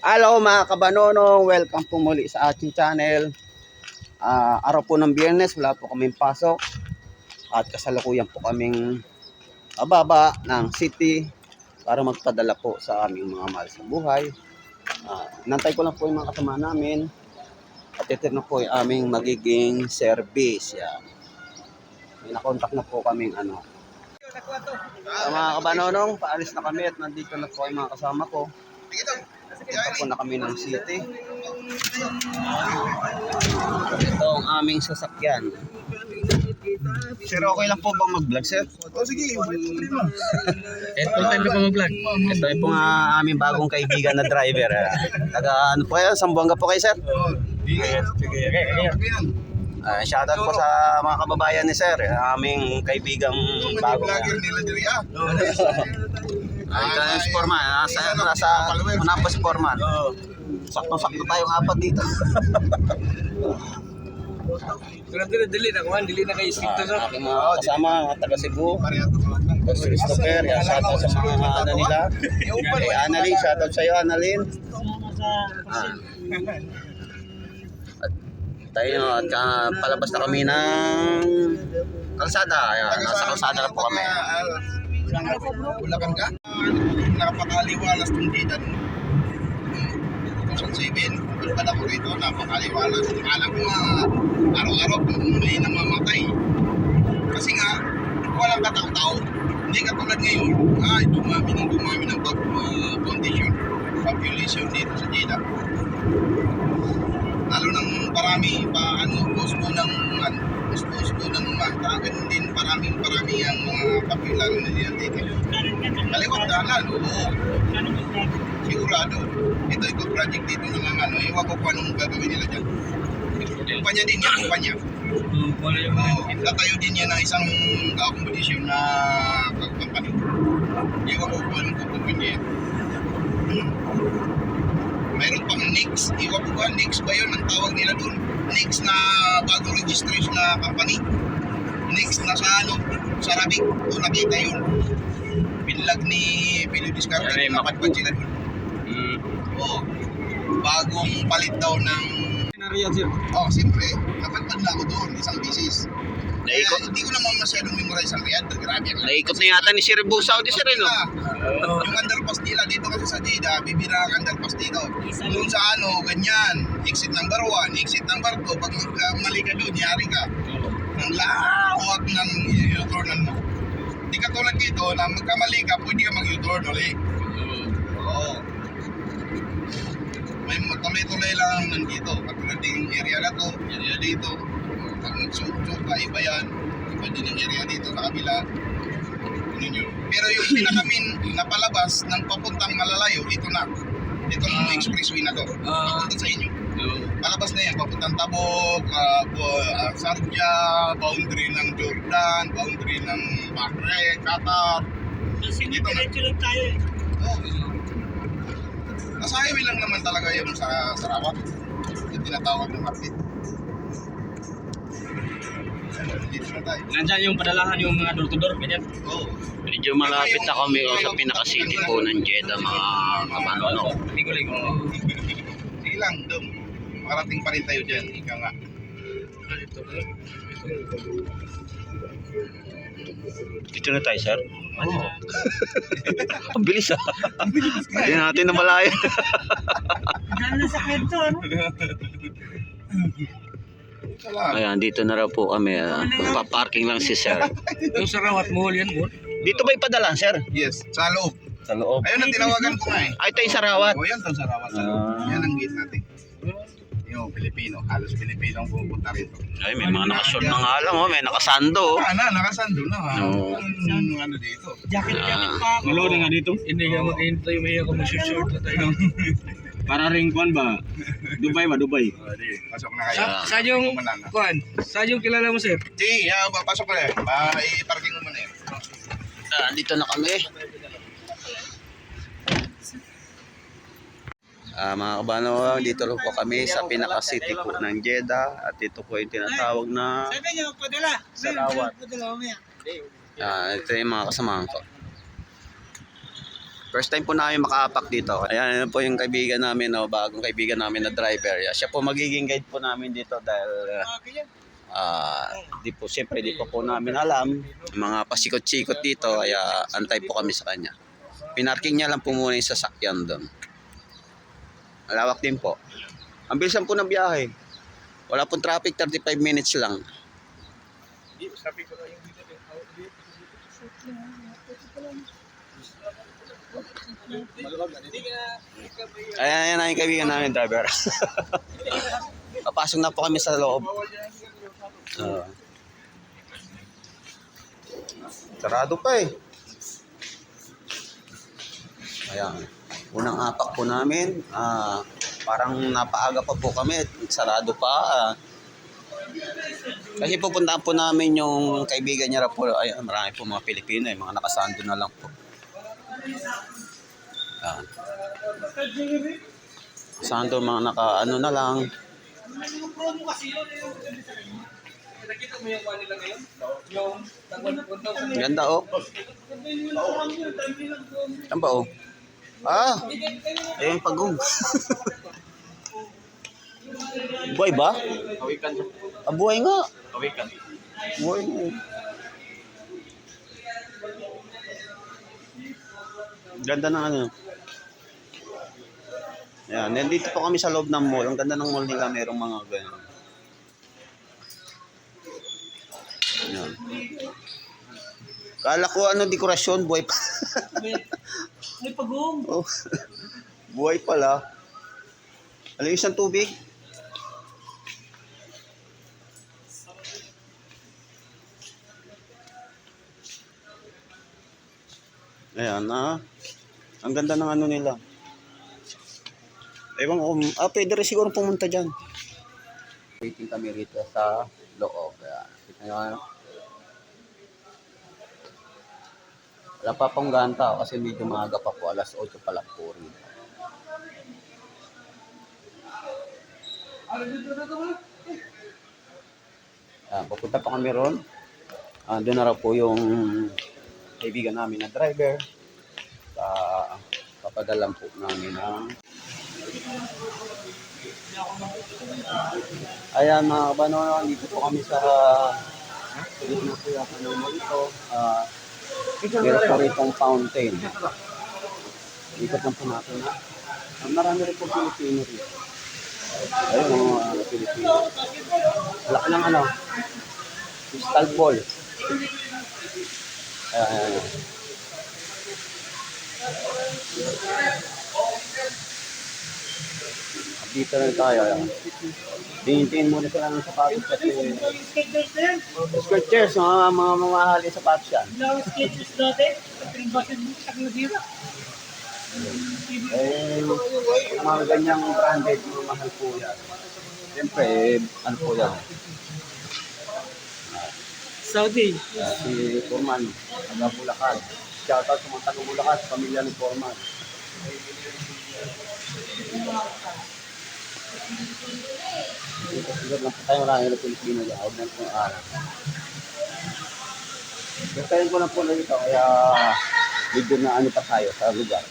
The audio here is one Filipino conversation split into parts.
Hello mga kabanono, welcome po muli sa ating channel. Ah, araw po ng biyernes, wala po kaming pasok. At kasalukuyan po kaming bababa ng city para magpadala po sa aming mga mahal sa buhay. Ah, nantay ko lang po yung mga kasama namin. At ito na po yung aming magiging service. Yan. May nakontak na po kaming ano. Sa mga kabanonong, paalis na kami at nandito na po yung mga kasama ko. Po na kami ng city. Ito ang aming sasakyan. Sir, okay lang po bang mag-vlog, sir? O sige, tuloy mo. Eh, full time pa mag-vlog. Ito ay po nga aming bagong kaibigan na driver. ah. Taga ano po kayo? Sambuanga po kayo, sir? Sige, sige. Uh, shoutout po sa mga kababayan ni sir. ah, Aming kaibigang bago. vlogger nila diri ah. Ay, ito yung sportman. Nasa, nasa, una po sportman. Sakto-sakto tayong apat dito. Pero dili, dili na kuhan, dili na kayo stick to Ah, mga kasama, mga taga Cebu. Boss Christopher, yan, shoutout sa mga ano nila. Kay Annalyn, shoutout sa iyo, Annalyn. Ah. At tayo, at ah, palabas na kami ng kalsada. Ayan, nasa kalsada na po kami. Bulacan ka? Napakaliwalas tong dita nung 2007. Pagpad ako rito, napakaliwalas. Akala ko nga araw-araw may namamatay. Kasi nga, walang katao-tao. Hindi katulad ngayon. Ay, dumami ng dumami ng pag, uh, condition, population dito sa Jeddah. Lalo nang parami pa ano, pospo ng ano, pospo ng mata, ganun din paraming parami ang mga popular na diyan dito. Kaliwat dalan, oo. Sigurado. Ito ito project dito ng mga ano, ewan ko kung anong gagawin nila dyan. Kumpanya din yan, kumpanya. Yung Oo, tatayo din yan ng isang accommodation na company. Ewan ko kung anong kukumpanya yan. Hmm. Mayroon pang Nix. Iwan ko ba, Nix ba yun? Ang tawag nila doon. Nix na bagong registration na company. Nix na sa ano, sa Arabic. Doon nakita yun. Binlag ni Pilio Discarte. Ay, Napadpad sila doon. Oo. Bagong palit daw ng... Sinariyan, sir. Oh, siyempre. Napadpad na ako doon. Isang bisis. Kaya Naikot, hindi ko naman masyadong memorize ang Riyadh. Grabe ang naikot na yata ni Sir Bug Saudi, sir, eh, no? Yung underpass nila dito kasi sa Jeddah, bibira ang underpass dito. Doon sa ano, ganyan. Exit number 1, exit number 2. Pag uh, mali ka doon, yari ka. Ang lawak ng u-turnan mo. Di ka tulad dito na magkamali ka, pwede ka mag-u-turn ulit. Oo. May tuloy-tuloy lang nandito. Katulad yung area na to, area dito. Ang suit-suit ka, iba yan. Iba din yung area dito sa kabila. Ano nyo. Pero yung pinakamin na palabas ng papuntang malalayo, ito na. Ito yung Ah. expressway na to. Ah. Papunta sa inyo. Palabas na yan, papuntang Tabok, uh, uh, Sarja, boundary ng Jordan, boundary ng Bahrain, Qatar. Kasi Dito na. diretso lang tayo eh. Oh, Nasa highway lang naman talaga yung sa Sarawak. Yung tinatawag ng market. Dito na tayo. Nandyan yung padalahan yung mga door-to-door, ganyan. Oh. Medyo malapit na kami sa pinaka-city po ng Jeddah, mga kabanono. Ligo-ligo. Sige lang, dong. Makarating pa rin tayo dyan. Ika nga. Dito na tayo, sir. Oo. Ang bilis ah. Hindi natin na malaya. Dahil na sa kwento, ano? Ayan, dito na raw po kami. ah. Magpa-parking lang si sir. Yung Sarawat Mall yan, boy. Dito ba ipadala, sir? Yes, sa loob. Sa loob. Ayun ang tinawagan ko nga eh. Ay, ito yung Sarawat. O yan, sa Sarawat. Sa loob. Ah. Yan ang gate natin. Yung Pilipino. Halos Pilipino ang pupunta rito. Ay, may mga nakashort na nga lang, oh. may nakasando. oh. Ah, na, nakasando na. Ha? Oo. Ang ano dito. Jacket, jacket pa. Malo na nga dito. Hindi nga mag-hintay, may ako mag-short na tayo. Para ring kwan ba? Dubai ba? Dubai. O, di, pasok na kayo. Sa, sa yung, kwan, sa yung kilala mo, sir? Sige, yeah, pasok na. Pa, i-parking mo muna yun. Ah, dito na kami. Ah, mga kabano, dito rin po kami sa pinaka-city po ng Jeddah at ito po yung tinatawag na. Sarawat. Ah, ito yung mga kasamahan ko. First time po namin makaapak dito. Ayan, yan po yung kaibigan namin, no, bagong kaibigan namin na driver. Yeah, Siya po magiging guide po namin dito dahil ah di po, siyempre di po po namin alam yung mga pasikot-sikot dito kaya antay po kami sa kanya. Pinarking niya lang po muna yung sasakyan doon. Malawak din po. Ang bilisan po ng biyahe. Wala pong traffic, 35 minutes lang. Ayan, ayan na yung kaibigan namin, driver. Papasok na po kami sa loob. Oo. sarado pa eh. Ayan. Unang apak po namin, ah, parang napaaga pa po kami, sarado pa. ah. kasi pupuntahan po namin yung kaibigan niya po, ay, marami po mga Pilipino, eh, mga nakasando na lang po. Ayan. Sando mga naka ano na lang. Ganda oh. Ba oh? Ah, ayun pagong. buhay ba? Kawikan. Ah, buhay nga. Kawikan. Buhay nga. eh. Ganda ng ano. Yan, nandito po kami sa loob ng mall. Ang ganda ng mall nila, merong mga ganyan. Yan. Kala ko ano dekorasyon, buhay pa. May pagong. oh. buhay pala. Alam yung isang tubig? Ayan na. Ang ganda ng ano nila. Ewan ko, ah, pwede rin siguro pumunta dyan. Waiting kami rito sa loob. Ayan. Kita nyo Wala pa pong ganta kasi medyo maaga pa po. Alas 8 pa lang po rin. Ah, pupunta pa kami ron. Ah, doon na raw po yung kaibigan namin na driver. Ah, papadalan po namin ng Ayan mga kabano, dito po kami sa dito na po yung ito. Ah, meron po rito fountain. Ikot lang po natin ha. Ah, marami rin po Pilipino rito. Ayun mga Pilipino. Laki ng ano, crystal ball. Ayan, ayan, ayan. Dito na tayo. Tingin-tingin muna sila ng sapatos kasi. Skechers, mga mga mamahali sapatos yan. Wala skaters dati. Pagkribasan mo sa nasira. Eh, mga ganyang branded, mga mahal po yan. Siyempre, eh, ano po yan? Saudi. Ah, si Foreman, taga Bulacan. Shoutout sa mga taga Bulacan, pamilya ni Foreman. Dito siguro lang tayo marami na Pilipino dyan. Huwag na po araw. Gastayin ko lang po na dito, kaya medyo na ano pa tayo sa lugar.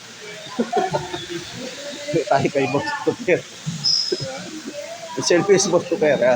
tayo kay Boss Tuper. Selfie si Boss Tuper, ha?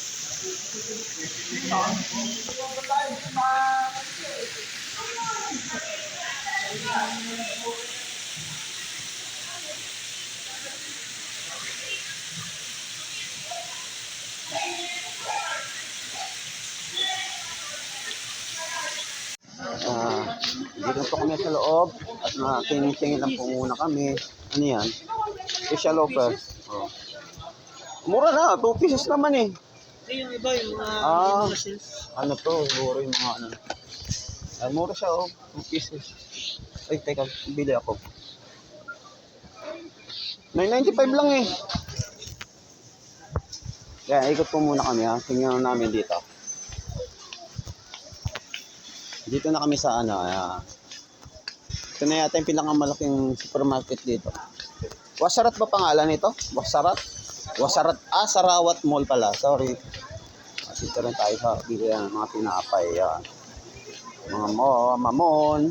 Ah, dito po kami sa loob at natingin-tingin lang po muna kami. Ano yan? Special offer. Oh. Mura na, 2 pieces naman eh. Hindi yung iba, yung mga Ah. mga sales. Ano to, siguro yung mga ano. Ay, mura siya oh, 2 pieces. Ay, teka, bili ako. 9.95 lang eh. Kaya ikot po muna kami ha. Tingnan namin dito. Dito na kami sa ano. ah, ito na yata yung pinakamalaking supermarket dito. Wasarat ba pangalan nito? Wasarat? Wasarat. Ah, Sarawat Mall pala. Sorry. Dito rin tayo sa bili ng mga tinapay. Yan. Mga mo, mamon.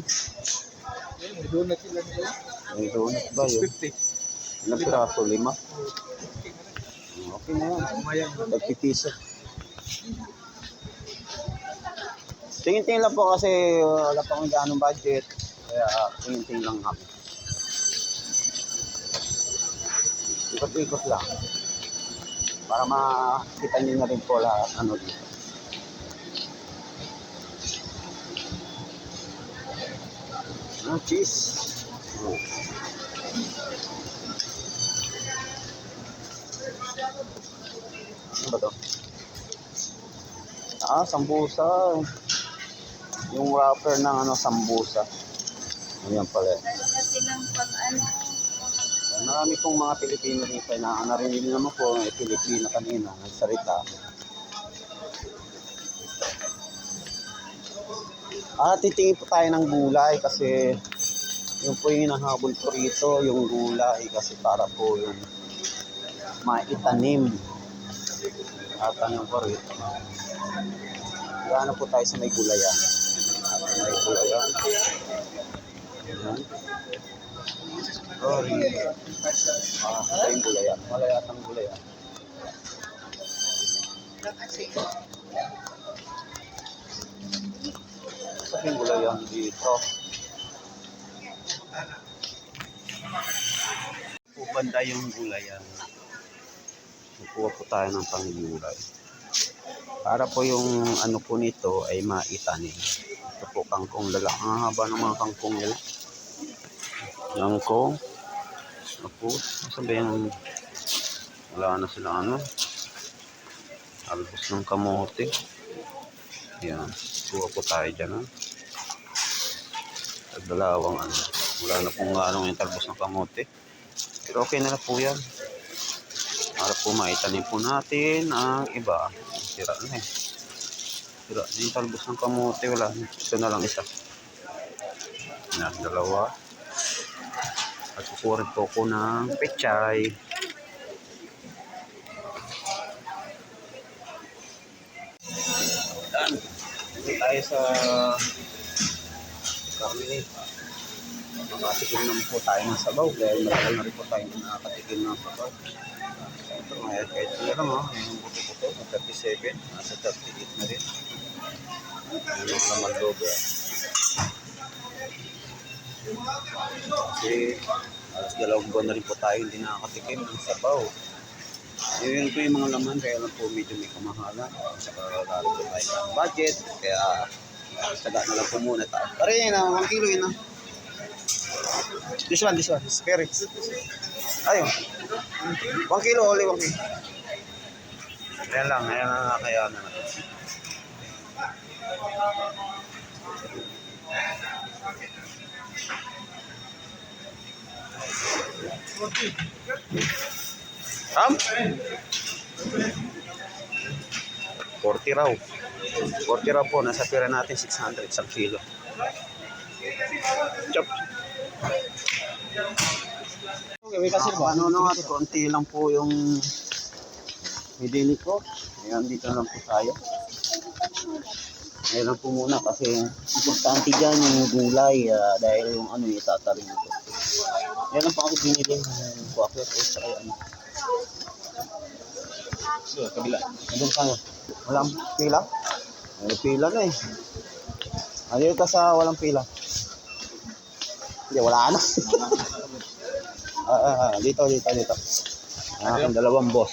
May donut sila nila. May donut ba yun? 50. Ilang piraso? Lima? Okay na yan. Kumayan. 30 piso. Tingin-tingin lang po kasi wala pa akong ganong budget. Kaya tingin-tingin lang kami. Ikot-ikot lang. Para makita niyo na rin po lahat ano dito. Ah, cheese. Oh. Ano ba to? Ah, sambusa. Yung wrapper ng ano, sambusa. Ayan pala. Talaga silang pag ano, Marami pong mga Pilipino rito na narinig naman po may Pilipino kanina nagsalita. Ah, titingin po tayo ng gulay kasi yung po yung hinahabol ko rito, yung gulay kasi para po yung maitanim. At ano po rito. Gaano po tayo sa may gulayan. May gulayan. Ayan. Sorry. Ah, ito yung gulayan. Wala yatang gulayan. Sa yung gulayan dito. Po banda yung gulayan. Kukuha po tayo ng panggulay. Para po yung ano po nito ay maitanim. Ito po kangkong lalaki. Ang haba ng mga kangkong nila. Kangkong. Tapos, sabihin, wala na sila ano. Albos ng kamote. Yan. Kuha po tayo dyan. Ha? At dalawang ano. Wala na pong anong yung talbos ng kamote. Pero okay na na po yan. Para po maitanim po natin ang iba. Sira na eh. Sira na yung talbos ng kamote. Wala. Ito na lang isa. Yan, dalawa. At rin po ko ng pechay. Yan. Dito tayo sa karne. Makatikim naman po tayo ng sabaw dahil matagal na rin po tayo nakatikim ng sabaw. Ito, may kahit sila lang ha. Yung buto-buto, na 37. Nasa 38 na rin. Yung laman loob eh. Kasi alas dalawang buwan na rin po tayo hindi nakakatikim ng sabaw. Yun po yung mga laman, kaya lang po medyo may kamahalan. Saka lalo po tayo ng budget, kaya saga na lang po muna tayo. Pare yun na, 1 kilo yun na. This one, this one, scary. Ayun. 1 kilo, only 1 kilo. Ayan lang, ayan na kaya na natin. Ram? 40 raw. 40 raw po. Nasa pira natin 600 sa kilo. Chop. Kasi po, ano na nga, konti lang po yung hidili ko. Ayan, dito lang po tayo. Ayan lang po muna kasi importante dyan yung gulay ah, dahil yung ano yung itatarin ito. Yan lang po ako binili ng kuwakit o sa kaya ano. So, kabila. Doon tayo. Walang pila? May pila na eh. Ano ka sa walang pila? Hindi, wala na. ah, ah, ah, dito, dito, dito. Ang aking dalawang boss.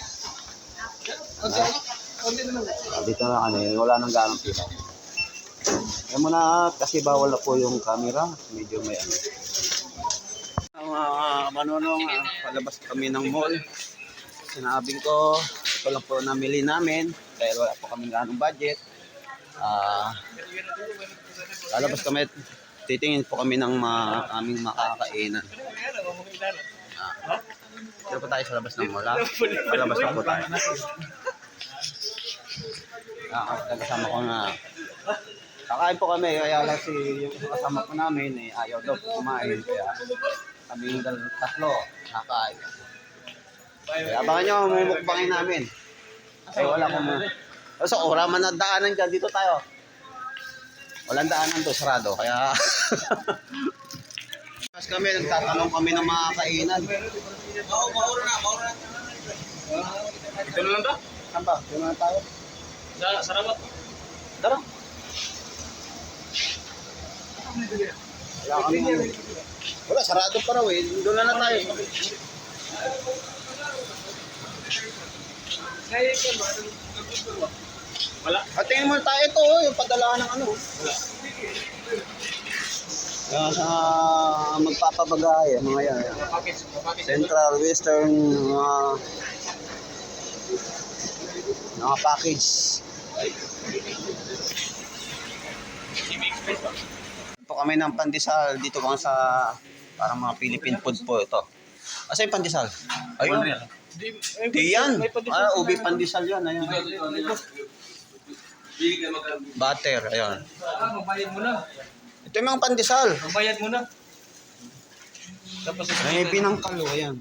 Ah, dito na kami. Wala nang ganong pila. Yan muna kasi bawal na po yung camera. Medyo may ano. Uh, manonong, ah, palabas kami ng mall. sinabing ko, ito lang po namili namin dahil wala po kaming ganong budget. Ah, lalabas kami, titingin po kami ng mga aming makakainan. Ah, dito po tayo sa labas ng mola. Palabas na po tayo. Ah, kasama ko na Kakain po kami, kaya lang si yung kasama ko namin eh, ayaw daw kumain. Kaya kami yung dal- tatlo, kakain. Kaya abangan nyo, mumukbangin namin. Kasi wala ko mo. So, ora man na daanan dyan, dito tayo. Walang daanan to, sarado. Kaya... Tapos kami, nagtatanong kami ng mga kainan. Oo, mauro na, mauro na. Ito na lang to? Saan ba? Doon na tayo. Sa Sarawat. Tara. Wala kami. Wala, sarado pa raw eh. Doon na na tayo. Wala. At tingin mo tayo ito, oh, yung padala ng ano. Wala. Yan sa magpapabagay, mga yan. Central, Western, mga mga package. Po kami ng pandesal dito mga sa parang mga Philippine food po ito. Asa yung pandesal? Ayun. Di yan. Ah, ubi pandesal yan. Ayan. Butter, ayun. Ah, magbayad mo na. Ito yung mga pandesal. Magbayad mo na. Tapos May pinangkalo, ayan.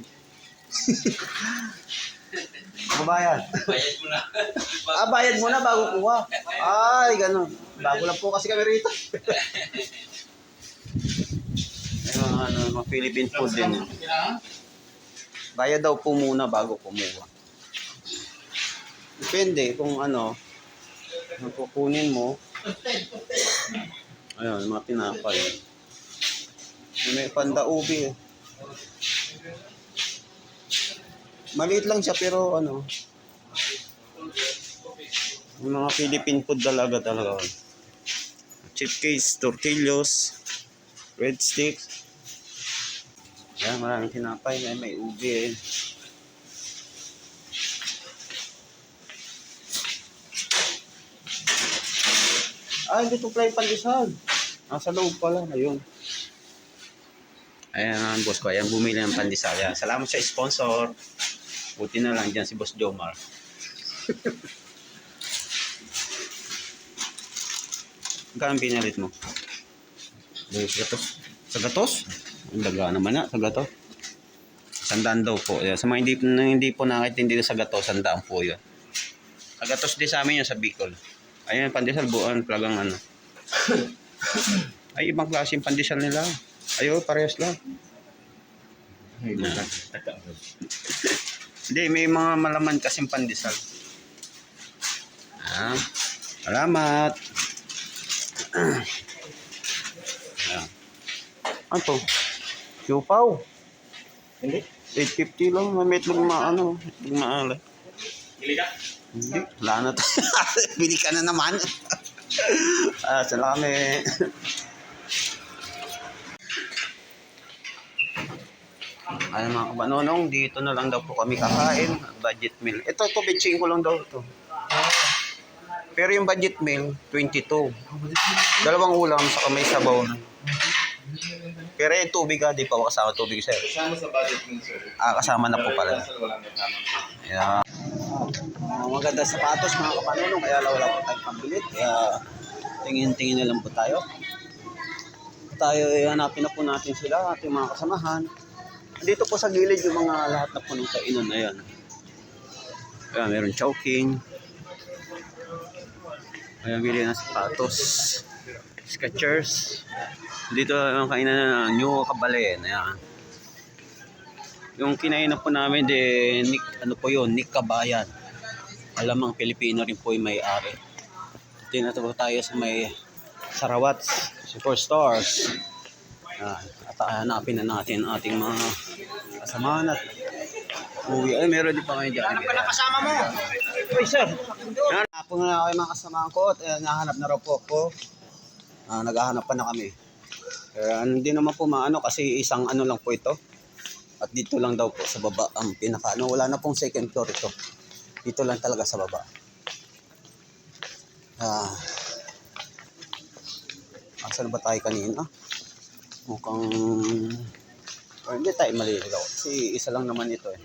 Mabayad. Bayad mo na. ah, bayad mo na bago kuha. Ay, ganun. Bago lang po kasi kami rito. Ayun, ano, mga Philippine food din. yun. Bayad daw po muna bago kumuha. Depende kung ano, kung kukunin mo. Ayun, mga pinapay. May panda-ubi eh. Maliit lang siya pero ano, yung mga Philippine food talaga talaga. Chipcase, tortillos, red sticks. Yan, maraming tinapay. May, may ubi eh. Ah, hindi ito pala yung pandesal. Nasa loob pala. Ayun. Ayan ang boss ko. Ayan, bumili ng pandesal. Ayan. Salamat sa sponsor. Buti na lang dyan si Boss Jomar. Magkano ang pinalit mo? Sa gatos. Sa gatos? Ang daga naman na, sa gatos. Sandaan daw po. Ayan, Sa mga hindi, hindi po nakitindi sa gatos, sandaan po yun. Sa gatos din sa amin yun sa Bicol. Ayun, pandesal buwan, talagang ano. Ay, ibang klase yung pandesal nila. Ayo, parehas lang. Hindi, may mga malaman kasing pandesal. Ah, salamat. Ayan. Ano to? Siupaw. Hindi. 850 lang. May itlog ma, ano, itlog maalat. Hili ka? Hindi, wala na tayo. Bili ka na naman. ah, sala kami. Ay mga kabanonong, dito na lang daw po kami kakain. Budget meal. Ito, ito, bitching ko lang daw ito. Pero yung budget meal, 22. Dalawang ulam sa may sabaw na. Pero yung tubig ha, di pa ako kasama tubig sir. Kasama sa budget mo, sir. Ah, kasama na po pala. Kaya, mga maganda sapatos mga kapanunong, kaya wala po tayong pambilit. Kaya, tingin-tingin na lang po tayo. Tayo, eh, hanapin na po natin sila, ating mga kasamahan. Dito po sa gilid yung mga lahat na po ng kainan na yan. Kaya meron chowking. Kaya bili ng sapatos. Skechers. Dito yung kainan na New Kabalen. Ayan. Yung kinainan po namin, de, Nick, ano po yun, Nick Kabayan. Alamang Pilipino rin po yung may-ari. Tinatago tayo sa may Sarawat Superstars. Ah, at hanapin na natin ang ating mga kasamahan at uwi. Ay, meron din pa kayo dyan. Ano pala kasama mo? Uy, sir. Yan, po na ako yung mga kasamahan ko at eh, nahanap na raw po ako. Ah, naghahanap pa na kami. Kaya hindi naman po maano kasi isang ano lang po ito. At dito lang daw po sa baba ang pinaka ano, wala na pong second floor ito. Dito lang talaga sa baba. Ah. Asan ba tayo kanina? Mukhang or hindi tayo maliligaw. Kasi isa lang naman ito eh.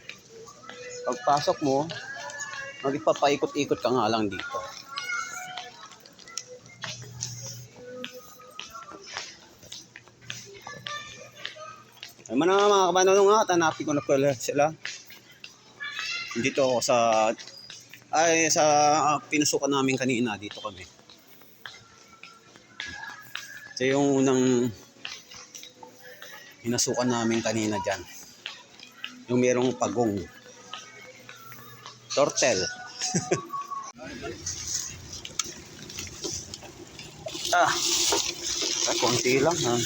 Pagpasok mo, magpapaikot-ikot ka nga lang dito. Man na mga kabanong nga, tanapin ko na pala sila. Dito sa ay sa ah, pinusukan namin kanina dito kami. Ito yung unang pinasukan namin kanina dyan. Yung merong pagong. Tortel. ah. Ay, konti lang ha.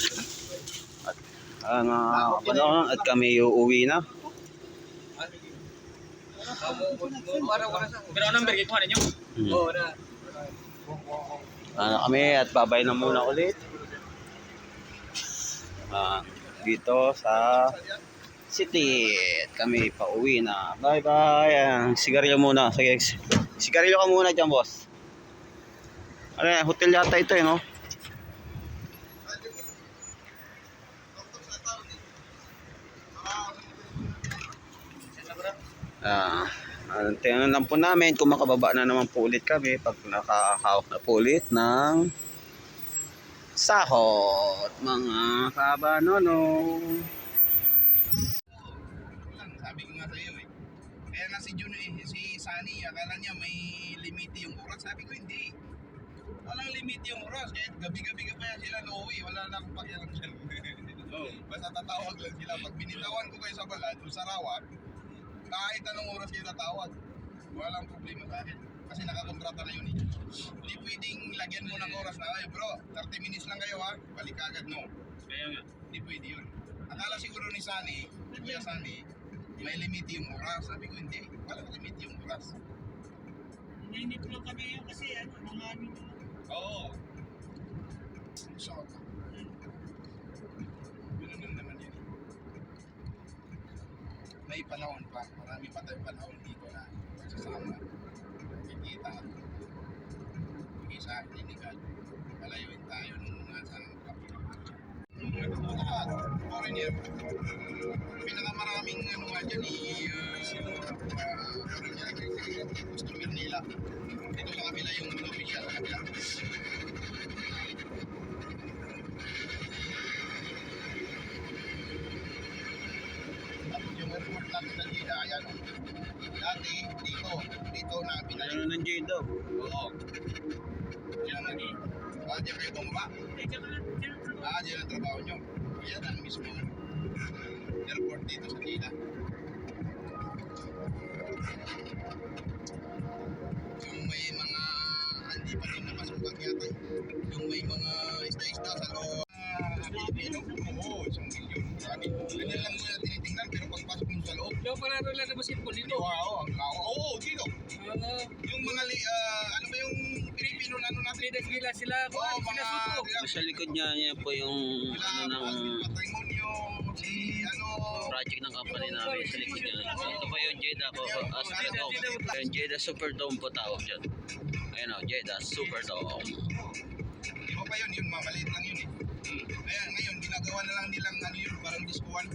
At, ah, nga, ano, at kami uuwi na. Hmm. Ano kami at babay na muna ulit. Ah, dito sa city. At kami pauwi na. Bye bye. Ah, sigarilyo muna. Sige, sigarilyo ka muna dyan, boss. Ano hotel yata ito eh, no? Ah, uh, tingnan lang po namin kung makababa na naman po ulit kami pag nakahawak na po ulit ng sahot mga kabanono. sabi ko nga sa'yo eh. Kaya nga si Jun eh, si Sunny, akala niya may limiti yung oras. Sabi ko hindi. Walang limiti yung oras. Kahit gabi-gabi ka pa yan sila nauwi, wala na akong pakialam dyan. Basta tatawag lang sila. Pag binitawan ko kayo sa balad o sa rawat, kahit anong oras kayo tatawag. Walang problema sa akin. Kasi nakakontrata na yun eh. Hindi pwedeng lagyan mo ng oras na, ay bro, 30 minutes lang kayo ha, balik agad, no. Kaya nga. Hindi pwede yun. Akala siguro ni Sunny, Kuya Sunny, may limit yung oras. Sabi ko hindi, walang limit yung oras. Hindi ko lang kami yun kasi ano, mga ano Oo. So, May panahon pa, marami pa tayong panahon dito na magsasama. Kikita. Isa, inigal. Malayuin tayo nung nasa lahat. Foreigner. Pinakamaraming ano nga dyan eh, uh, sino, uh, customer nila. Dito sa kabila yung official sa kabila. Na pinalik. Ano ng Jado? Oo. Yan na ni. Ah, diyan kayo bumaba. Eh. Ah, diyan ang trabaho nyo. Ayan ang mismo airport dito sa Lina. Yung may mga hindi pa rin napasukan yata. Yung may mga isda-isda sa loob. Ah, Pilipino? Oo, isang milyon. Sabi, ganyan lang muna tinitingnan pero pagpasok mo sa loob, Yung pala rin lang na basketball dito. ang lawa. Oo, dito. Mga li- ah, ano ba yung Pilipino na ano natin? gila sila. Oo, Kuhan, mga sila. Sa likod niya, niya po yung ano ng patrimonio, si ano, project ng company namin sa likod niya. Ito pa yung Jeda ko. As ano ko. Yung Jeda Superdome po tawag dyan. Ayun o, Jeda Superdome. Di ba pa yun? Yun, mamaliit lang yun eh. Kaya ngayon, ginagawa na lang nilang ano yun, parang diskuan.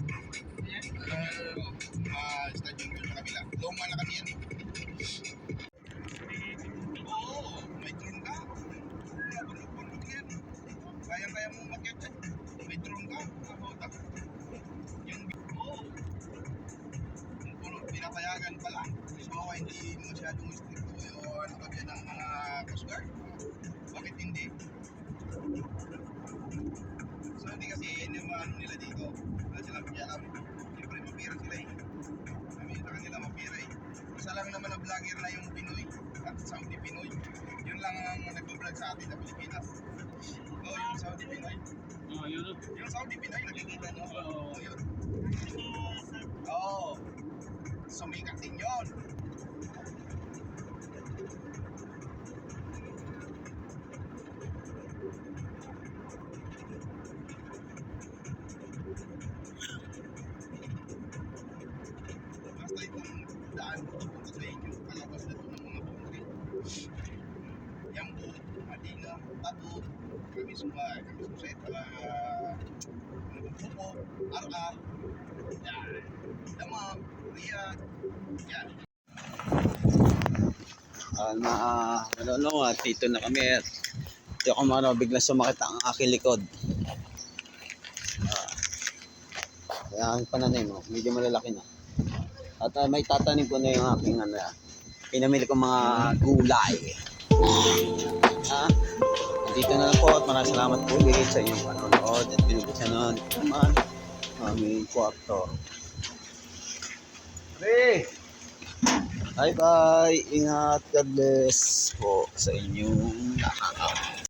Uh, uh, stadium yun sa kabila. Luma na kasi yan eh. Kaya-kaya mo umakyat yan. May drone ka. Kabota. Yung, oo. Yung puno, pinapayagan pala. So, hindi masyadong stricto yung ano ka dyan ng mga Coast Guard. Bakit hindi? So hindi kasi yung mga ano nila dito, wala silang pakialam. Siyempre mapira sila eh. Kami sa kanila mapira eh. Isa lang naman na vlogger na yung Pinoy at Saudi Pinoy. Yun lang ang nag-vlog sa atin sa Pilipinas yung Saudi Pinoy. Oh, yun. Yung Saudi Pinoy, nakikita nyo. Oh. Yun. Oh. Sumikat din yun. Basta itong daan mo papunta sa inyo, palabas na ng mga bumuli. Yang buo, Madina, Tabuk, kami kami semua saya telah Pupo, RR, yan, Damam, Riyadh, yan. Ah, na ano no, at dito na kami at di ako mano bigla sumakit ang aking likod. Ah, kaya ang pananim mo, medyo malalaki na. At ah, may tatanim po na yung aking ano, pinamili ko mga gulay. Ha? Dito na lang po at maraming salamat po ulit sa inyong panonood at pinubuksan na naman aming kwarto. Hey! Bye bye. Ingat. God bless po sa inyong lahat.